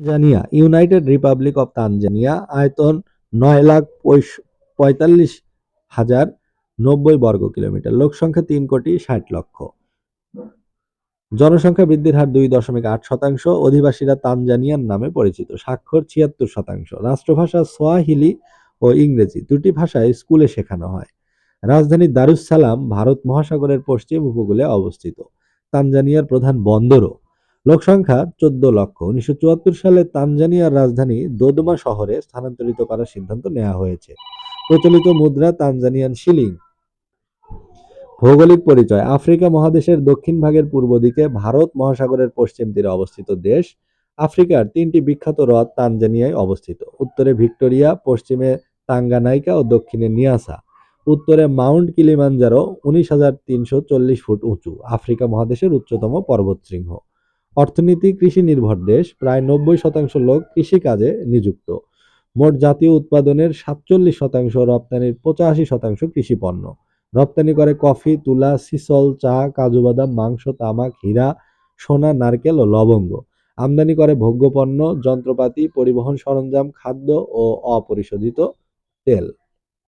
Tanzania, United Republic of Tanzania, আয়তন নয় লাখ পঁয়তাল্লিশ হাজার নব্বই বর্গ কিলোমিটার লোক সংখ্যা তিন কোটি ষাট লক্ষ। জনসংখ্যা বৃদ্ধির হার দুই দশমিক আট শতাংশ, অধিবাসীরা তানজানিয়ান নামে পরিচিত, স্বাক্ষর ছিয়াত্তর শতাংশ। রাষ্ট্রভাষা সোয়াহিলি ও ইংরেজি, দুটি ভাষায় স্কুলে শেখানো হয়। রাজধানী দারুস ভারত মহাসাগরের পশ্চিম উপকূলে অবস্থিত। তানজানিয়ার প্রধান বন্দরও। লোকসংখ্যা চোদ্দ লক্ষ। উনিশশো চুয়াত্তর সালে তানজানিয়ার রাজধানী দোদমা শহরে স্থানান্তরিত করার সিদ্ধান্ত নেওয়া হয়েছে। প্রচলিত মুদ্রা তানজানিয়ান শিলিং। ভৌগোলিক পরিচয়, আফ্রিকা মহাদেশের দক্ষিণ ভাগের পূর্ব দিকে ভারত মহাসাগরের পশ্চিম তীরে অবস্থিত দেশ। আফ্রিকার তিনটি বিখ্যাত হ্রদ তানজানিয়ায় অবস্থিত। উত্তরে ভিক্টোরিয়া, পশ্চিমে তাঙ্গানাইকা ও দক্ষিণে নিয়াসা। উত্তরে মাউন্ট কিলিমাঞ্জারো উনিশ হাজার তিনশো চল্লিশ ফুট উঁচু। আফ্রিকা মহাদেশের উচ্চতম পর্বতশৃঙ্গ। অর্থনীতি, কৃষি নির্ভর দেশ, প্রায় নব্বই শতাংশ লোক কৃষিকাজে নিযুক্ত। মোট জাতীয় উৎপাদনের সাতচল্লিশ শতাংশ রপ্তানির পঁচাশি শতাংশ কৃষি পণ্য। রপ্তানি করে কফি, তুলা, সিসল, চা, কাজু বাদাম, মাংস, তামাক, হীরা, সোনা, নারকেল ও লবঙ্গ। আমদানি করে ভোগ্যপণ্য, যন্ত্রপাতি, পরিবহন সরঞ্জাম, খাদ্য ও অপরিশোধিত তেল।